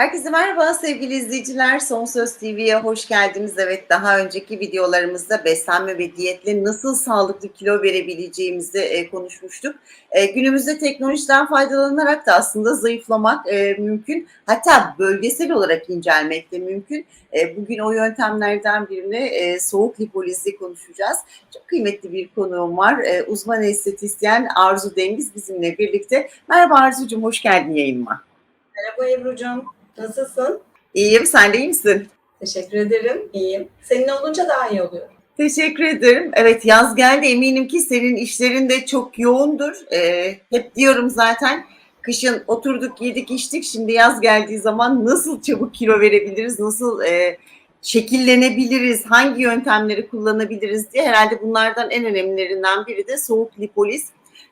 Herkese merhaba sevgili izleyiciler. Son Söz TV'ye hoş geldiniz. Evet daha önceki videolarımızda beslenme ve diyetle nasıl sağlıklı kilo verebileceğimizi e, konuşmuştuk. E, günümüzde teknolojiden faydalanarak da aslında zayıflamak e, mümkün. Hatta bölgesel olarak incelmek de mümkün. E, bugün o yöntemlerden birini e, soğuk lipolizi konuşacağız. Çok kıymetli bir konuğum var. E, uzman estetisyen Arzu Dengiz bizimle birlikte. Merhaba Arzucuğum, hoş geldin yayınıma. Merhaba Ebru'cum. Nasılsın? İyiyim, sen de iyi misin? Teşekkür ederim. İyiyim. Seninle olunca daha iyi oluyor. Teşekkür ederim. Evet yaz geldi. Eminim ki senin işlerin de çok yoğundur. Ee, hep diyorum zaten kışın oturduk yedik içtik. Şimdi yaz geldiği zaman nasıl çabuk kilo verebiliriz? Nasıl e, şekillenebiliriz? Hangi yöntemleri kullanabiliriz diye herhalde bunlardan en önemlilerinden biri de soğuk lipoliz.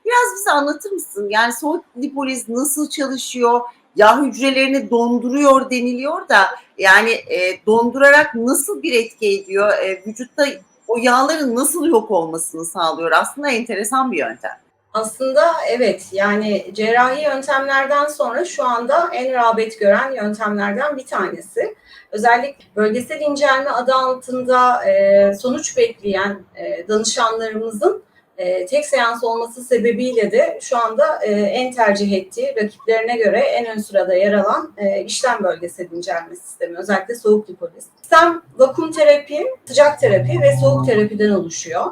Biraz bize anlatır mısın? Yani soğuk lipoliz nasıl çalışıyor? Yağ hücrelerini donduruyor deniliyor da yani e, dondurarak nasıl bir etki ediyor? E, vücutta o yağların nasıl yok olmasını sağlıyor? Aslında enteresan bir yöntem. Aslında evet yani cerrahi yöntemlerden sonra şu anda en rağbet gören yöntemlerden bir tanesi. Özellikle bölgesel incelme adı altında e, sonuç bekleyen e, danışanlarımızın e, tek seans olması sebebiyle de şu anda e, en tercih ettiği rakiplerine göre en ön sırada yer alan e, işlem bölgesel incelme sistemi özellikle soğuk lipoliz. Sistem vakum terapi, sıcak terapi ve soğuk terapiden oluşuyor.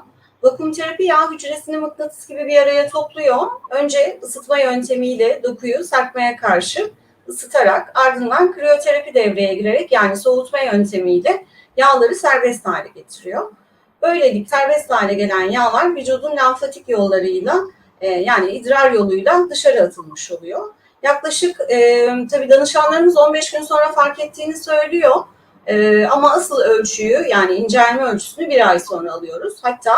Vakum terapi yağ hücresini mıknatıs gibi bir araya topluyor. Önce ısıtma yöntemiyle dokuyu serpmeye karşı ısıtarak ardından kriyoterapi devreye girerek yani soğutma yöntemiyle yağları serbest hale getiriyor. Böylelikle serbest hale gelen yağlar vücudun lenfatik yollarıyla e, yani idrar yoluyla dışarı atılmış oluyor. Yaklaşık e, tabii danışanlarımız 15 gün sonra fark ettiğini söylüyor. E, ama asıl ölçüyü yani incelme ölçüsünü bir ay sonra alıyoruz. Hatta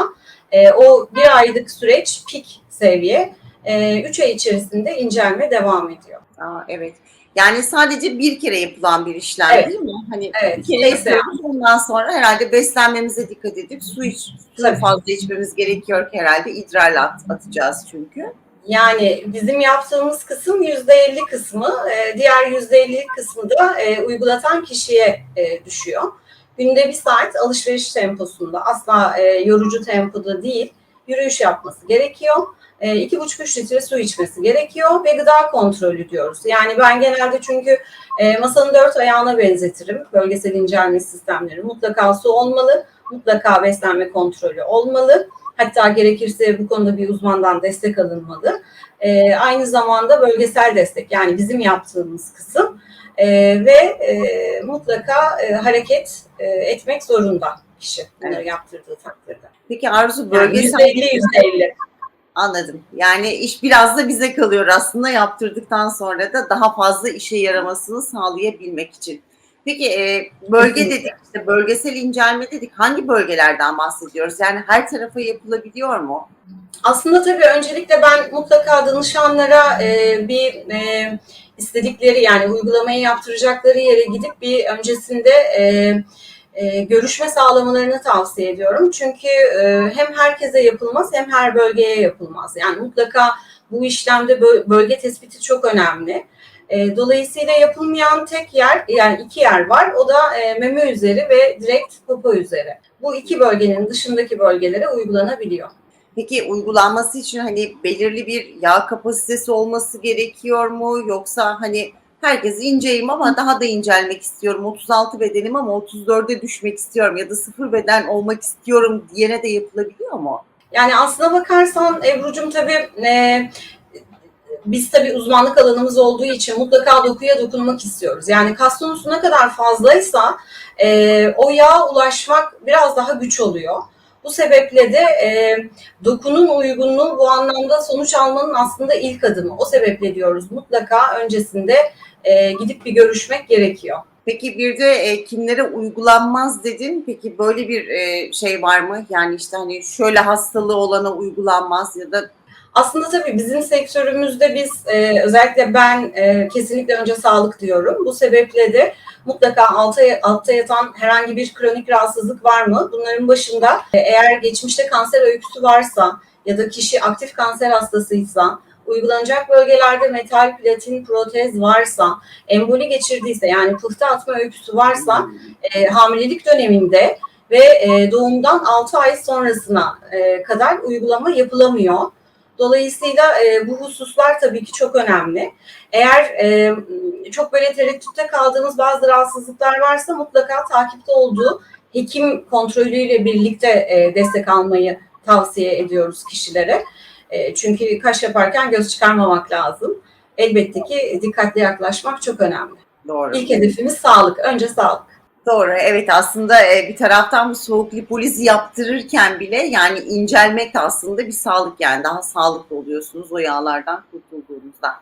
e, o bir aylık süreç pik seviye. 3 e, ay içerisinde incelme devam ediyor. Aa, evet. Yani sadece bir kere yapılan bir işlem Evet. değil mi? Hani Evet, bir kere yapıyoruz ondan sonra herhalde beslenmemize dikkat edip su iç, su fazla içmemiz gerekiyor ki herhalde idrarla at, atacağız çünkü. Yani bizim yaptığımız kısım %50 kısmı, e, diğer %50 kısmı da e, uygulatan kişiye e, düşüyor. Günde bir saat alışveriş temposunda, asla e, yorucu tempoda değil, yürüyüş yapması gerekiyor. E, 2,5-3 litre su içmesi gerekiyor ve gıda kontrolü diyoruz. Yani ben genelde çünkü e, masanın dört ayağına benzetirim bölgesel incelme sistemleri. Mutlaka su olmalı, mutlaka beslenme kontrolü olmalı. Hatta gerekirse bu konuda bir uzmandan destek alınmalı. E, aynı zamanda bölgesel destek yani bizim yaptığımız kısım E, ve e, mutlaka e, hareket e, etmek zorunda kişi bunları Evet. yaptırdığı takdirde. Peki Arzu Yani bölgesel %50 %50. Anladım. Yani iş biraz da bize kalıyor aslında yaptırdıktan sonra da daha fazla işe yaramasını sağlayabilmek için. Peki e, bölge dedik işte bölgesel incelme dedik. Hangi bölgelerden bahsediyoruz? Yani her tarafa yapılabiliyor mu? Aslında tabii öncelikle ben mutlaka danışanlara e, bir e, istedikleri yani uygulamayı yaptıracakları yere gidip bir öncesinde e, e, görüşme sağlamalarını tavsiye ediyorum. Çünkü e, hem herkese yapılmaz hem her bölgeye yapılmaz. Yani mutlaka bu işlemde bö- bölge tespiti çok önemli. E, dolayısıyla yapılmayan tek yer yani iki yer var. O da e, meme üzeri ve direkt popo üzeri. Bu iki bölgenin dışındaki bölgelere uygulanabiliyor. Peki uygulanması için hani belirli bir yağ kapasitesi olması gerekiyor mu? Yoksa hani herkes inceyim ama daha da incelmek istiyorum. 36 bedenim ama 34'e düşmek istiyorum ya da sıfır beden olmak istiyorum diyene de yapılabiliyor mu? Yani aslına bakarsan Ebru'cum tabii e, biz tabii uzmanlık alanımız olduğu için mutlaka dokuya dokunmak istiyoruz. Yani kas tonusu ne kadar fazlaysa e, o yağa ulaşmak biraz daha güç oluyor. Bu sebeple de e, dokunun uygunluğu bu anlamda sonuç almanın aslında ilk adımı. O sebeple diyoruz mutlaka öncesinde e, gidip bir görüşmek gerekiyor. Peki bir de e, kimlere uygulanmaz dedin. Peki böyle bir e, şey var mı? Yani işte hani şöyle hastalığı olana uygulanmaz ya da Aslında tabii bizim sektörümüzde biz e, özellikle ben e, kesinlikle önce sağlık diyorum. Bu sebeple de mutlaka alta, altta yatan herhangi bir kronik rahatsızlık var mı? Bunların başında e, eğer geçmişte kanser öyküsü varsa ya da kişi aktif kanser hastasıysa uygulanacak bölgelerde metal, platin, protez varsa, emboli geçirdiyse yani pıhtı atma öyküsü varsa e, hamilelik döneminde ve e, doğumdan 6 ay sonrasına e, kadar uygulama yapılamıyor. Dolayısıyla e, bu hususlar tabii ki çok önemli. Eğer e, çok böyle tereddütte kaldığımız bazı rahatsızlıklar varsa mutlaka takipte olduğu hekim kontrolüyle birlikte e, destek almayı tavsiye ediyoruz kişilere. E, çünkü kaş yaparken göz çıkarmamak lazım. Elbette ki dikkatli yaklaşmak çok önemli. Doğru. İlk hedefimiz sağlık. Önce sağlık. Doğru. Evet aslında e, bir taraftan bu soğuk lipolizi yaptırırken bile yani incelmek de aslında bir sağlık yani daha sağlıklı oluyorsunuz o yağlardan kurtulduğunuzda.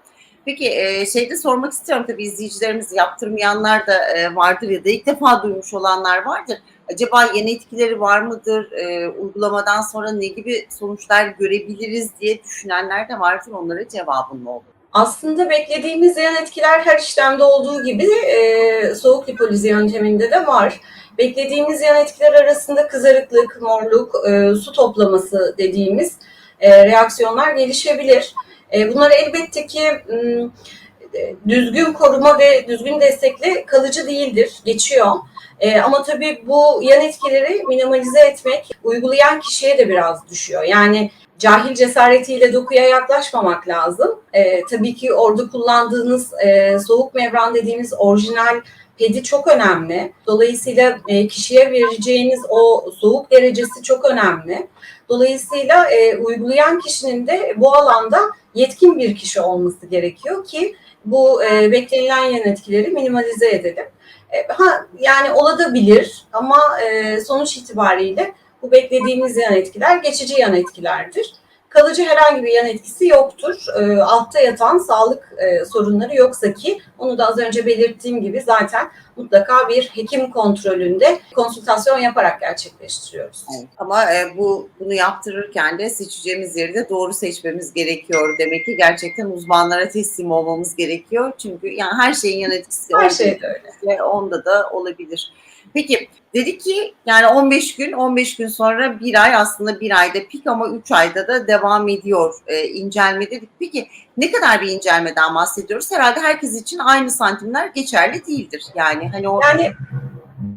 Peki e, şey de sormak istiyorum tabii izleyicilerimiz yaptırmayanlar da e, vardır ya da ilk defa duymuş olanlar vardır. Acaba yan etkileri var mıdır? E, uygulamadan sonra ne gibi sonuçlar görebiliriz diye düşünenler de vardır. Onlara cevabın ne olur? Aslında beklediğimiz yan etkiler her işlemde olduğu gibi e, soğuk lipolizi yönteminde de var. Beklediğimiz yan etkiler arasında kızarıklık, morluk, e, su toplaması dediğimiz e, reaksiyonlar gelişebilir. E, bunlar elbette ki e, düzgün koruma ve düzgün destekle kalıcı değildir, geçiyor. E, ama tabii bu yan etkileri minimalize etmek uygulayan kişiye de biraz düşüyor. Yani cahil cesaretiyle dokuya yaklaşmamak lazım. E, tabii ki orada kullandığınız e, soğuk membran dediğimiz orijinal pedi çok önemli. Dolayısıyla e, kişiye vereceğiniz o soğuk derecesi çok önemli. Dolayısıyla e, uygulayan kişinin de bu alanda yetkin bir kişi olması gerekiyor ki bu e, beklenilen yan etkileri minimalize edelim. E, ha, yani olabilir ama e, sonuç itibariyle bu beklediğimiz yan etkiler geçici yan etkilerdir. Kalıcı herhangi bir yan etkisi yoktur. E, altta yatan sağlık e, sorunları yoksa ki onu da az önce belirttiğim gibi zaten mutlaka bir hekim kontrolünde konsültasyon yaparak gerçekleştiriyoruz. Evet. Ama e, bu bunu yaptırırken de seçeceğimiz yeri de doğru seçmemiz gerekiyor. Demek ki gerçekten uzmanlara teslim olmamız gerekiyor. Çünkü yani her şeyin yan etkisi Her şey de öyle. ve onda da olabilir. Peki dedik ki yani 15 gün 15 gün sonra bir ay aslında bir ayda pik ama 3 ayda da devam ediyor e, incelme dedik. Peki ne kadar bir incelmeden bahsediyoruz? Herhalde herkes için aynı santimler geçerli değildir. Yani hani o Yani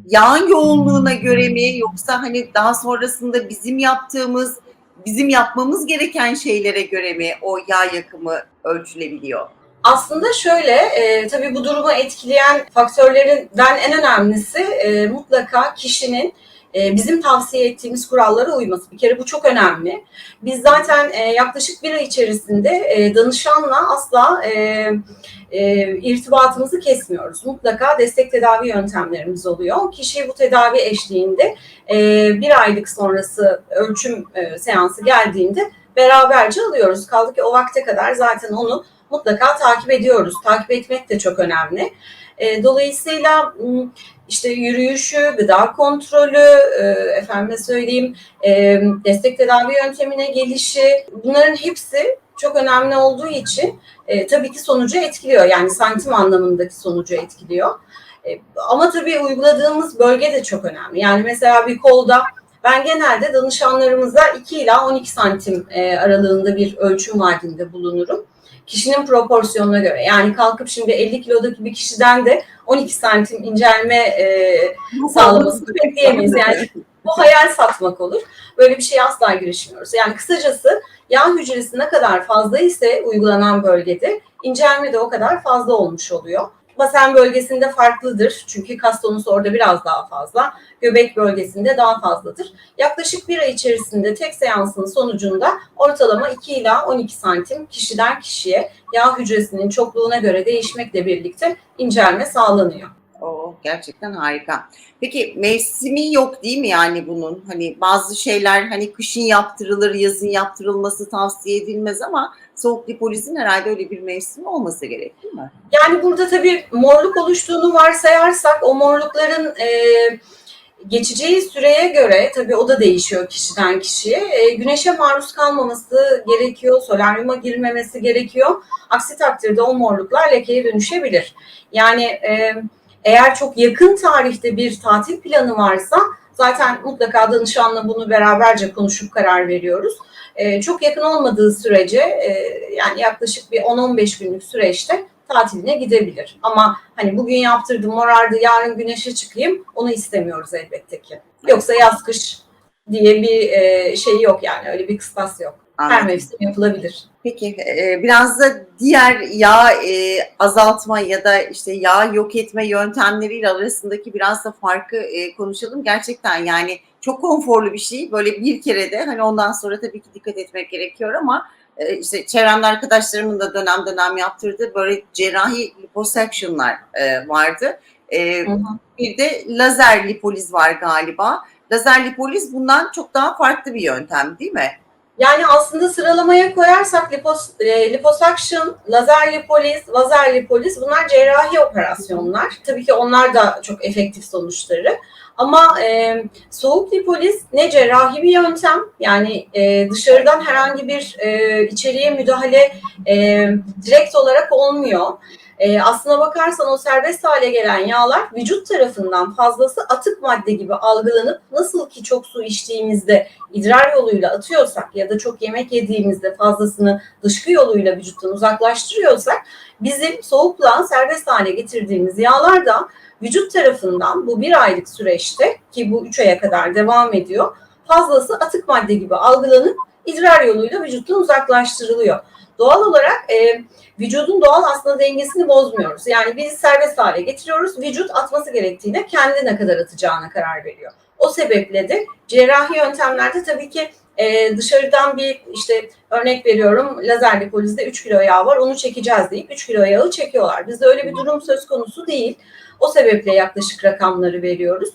yağın yoğunluğuna göre mi yoksa hani daha sonrasında bizim yaptığımız bizim yapmamız gereken şeylere göre mi o yağ yakımı ölçülebiliyor? Aslında şöyle, e, tabii bu durumu etkileyen faktörlerinden en önemlisi e, mutlaka kişinin e, bizim tavsiye ettiğimiz kurallara uyması. Bir kere bu çok önemli. Biz zaten e, yaklaşık bir ay içerisinde e, danışanla asla e, e, irtibatımızı kesmiyoruz. Mutlaka destek tedavi yöntemlerimiz oluyor. Kişi bu tedavi eşliğinde e, bir aylık sonrası ölçüm e, seansı geldiğinde beraberce alıyoruz. Kaldı ki o vakte kadar zaten onu mutlaka takip ediyoruz. Takip etmek de çok önemli. E, dolayısıyla işte yürüyüşü, gıda kontrolü, e, efendime söyleyeyim e, destek tedavi yöntemine gelişi bunların hepsi çok önemli olduğu için e, tabii ki sonucu etkiliyor. Yani santim anlamındaki sonucu etkiliyor. E, ama tabii uyguladığımız bölge de çok önemli. Yani mesela bir kolda ben genelde danışanlarımıza 2 ila 12 santim e, aralığında bir ölçüm vaadinde bulunurum kişinin proporsiyonuna göre. Yani kalkıp şimdi 50 kilodaki bir kişiden de 12 santim incelme e, sağlamasını bekleyemeyiz. Yani bu hayal satmak olur. Böyle bir şeye asla girişmiyoruz. Yani kısacası yağ hücresi ne kadar fazla ise uygulanan bölgede incelme de o kadar fazla olmuş oluyor. Basen bölgesinde farklıdır. Çünkü kas tonusu orada biraz daha fazla. Göbek bölgesinde daha fazladır. Yaklaşık bir ay içerisinde tek seansın sonucunda ortalama 2 ila 12 santim kişiden kişiye yağ hücresinin çokluğuna göre değişmekle birlikte incelme sağlanıyor. O gerçekten harika. Peki mevsimi yok değil mi yani bunun? Hani bazı şeyler hani kışın yaptırılır, yazın yaptırılması tavsiye edilmez ama soğuk lipolizin herhalde öyle bir mevsimi olması gerek değil mi? Yani burada tabii morluk oluştuğunu varsayarsak o morlukların e, geçeceği süreye göre tabii o da değişiyor kişiden kişiye. E, güneşe maruz kalmaması gerekiyor, solaryuma girmemesi gerekiyor. Aksi takdirde o morluklar lekeye dönüşebilir. Yani e, eğer çok yakın tarihte bir tatil planı varsa zaten mutlaka danışanla bunu beraberce konuşup karar veriyoruz. e, çok yakın olmadığı sürece e, yani yaklaşık bir 10-15 günlük süreçte tatiline gidebilir. Ama hani bugün yaptırdım morardı yarın güneşe çıkayım onu istemiyoruz elbette ki. Yoksa yaz kış diye bir e, şey yok yani öyle bir kıstas yok. Her Anladım. mevsim yapılabilir. Peki e, biraz da diğer yağ e, azaltma ya da işte yağ yok etme yöntemleriyle arasındaki biraz da farkı e, konuşalım. Gerçekten yani çok konforlu bir şey. Böyle bir kere de hani ondan sonra tabii ki dikkat etmek gerekiyor ama e, işte çevremde arkadaşlarımın da dönem dönem yaptırdığı böyle cerrahi liposaction'lar e, vardı. E, Hı hı. bir de lazer lipoliz var galiba. Lazer lipoliz bundan çok daha farklı bir yöntem değil mi? Yani aslında sıralamaya koyarsak lipos, e, liposuction, lazer lipoliz, lazer lipoliz bunlar cerrahi operasyonlar. Tabii ki onlar da çok efektif sonuçları. Ama e, soğuk lipoliz ne cerrahi bir yöntem yani e, dışarıdan herhangi bir e, içeriye müdahale e, direkt olarak olmuyor. E, aslına bakarsan o serbest hale gelen yağlar vücut tarafından fazlası atık madde gibi algılanıp nasıl ki çok su içtiğimizde idrar yoluyla atıyorsak ya da çok yemek yediğimizde fazlasını dışkı yoluyla vücuttan uzaklaştırıyorsak bizim soğukla serbest hale getirdiğimiz yağlar da vücut tarafından bu bir aylık süreçte ki bu üç aya kadar devam ediyor fazlası atık madde gibi algılanıp idrar yoluyla vücuttan uzaklaştırılıyor. Doğal olarak e, vücudun doğal aslında dengesini bozmuyoruz. Yani biz serbest hale getiriyoruz. Vücut atması gerektiğine kendi ne kadar atacağına karar veriyor. O sebeple de cerrahi yöntemlerde tabii ki e, dışarıdan bir işte örnek veriyorum lazer lipolizde 3 kilo yağ var onu çekeceğiz deyip 3 kilo yağı çekiyorlar. Bizde öyle bir durum söz konusu değil. O sebeple yaklaşık rakamları veriyoruz.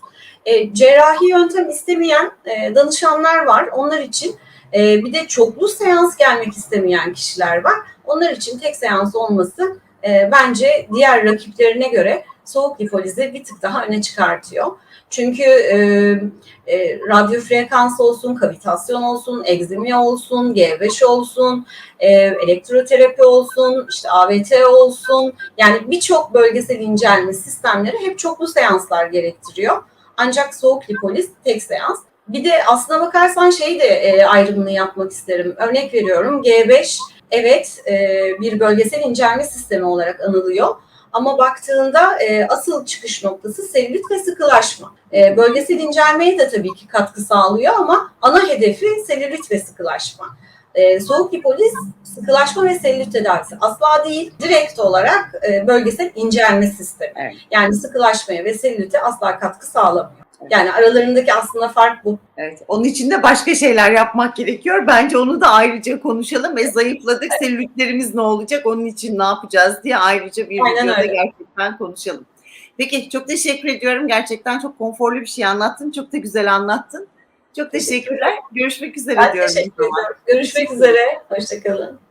E, cerrahi yöntem istemeyen e, danışanlar var. Onlar için e, bir de çoklu seans gelmek istemeyen kişiler var. Onlar için tek seans olması e, bence diğer rakiplerine göre soğuk lipolizi bir tık daha öne çıkartıyor. Çünkü e, e, radyo frekans olsun, kavitasyon olsun, egzimi olsun, G5 olsun, e, elektroterapi olsun, işte AVT olsun. Yani birçok bölgesel incelme sistemleri hep çoklu seanslar gerektiriyor. Ancak soğuk lipoliz tek seans. Bir de aslına bakarsan şey de e, ayrımını yapmak isterim. Örnek veriyorum G5 evet e, bir bölgesel incelme sistemi olarak anılıyor. Ama baktığında e, asıl çıkış noktası selülit ve sıkılaşma. E, bölgesel incelmeye de tabii ki katkı sağlıyor ama ana hedefi selülit ve sıkılaşma. E, soğuk lipoliz sıkılaşma ve selülit tedavisi asla değil. Direkt olarak e, bölgesel incelme sistemi. Evet. Yani sıkılaşmaya ve selülite asla katkı sağlamıyor. Yani aralarındaki aslında fark bu. Evet. Onun için de başka şeyler yapmak gerekiyor. Bence onu da ayrıca konuşalım ve zayıfladık. Selülitlerimiz ne olacak? Onun için ne yapacağız diye ayrıca bir Aynen videoda öyle. gerçekten konuşalım. Peki çok teşekkür ediyorum. Gerçekten çok konforlu bir şey anlattın. Çok da güzel anlattın. Çok teşekkürler. Görüşmek üzere Ben diyorum. teşekkür ediyorum. Görüşmek üzere. Hoşçakalın.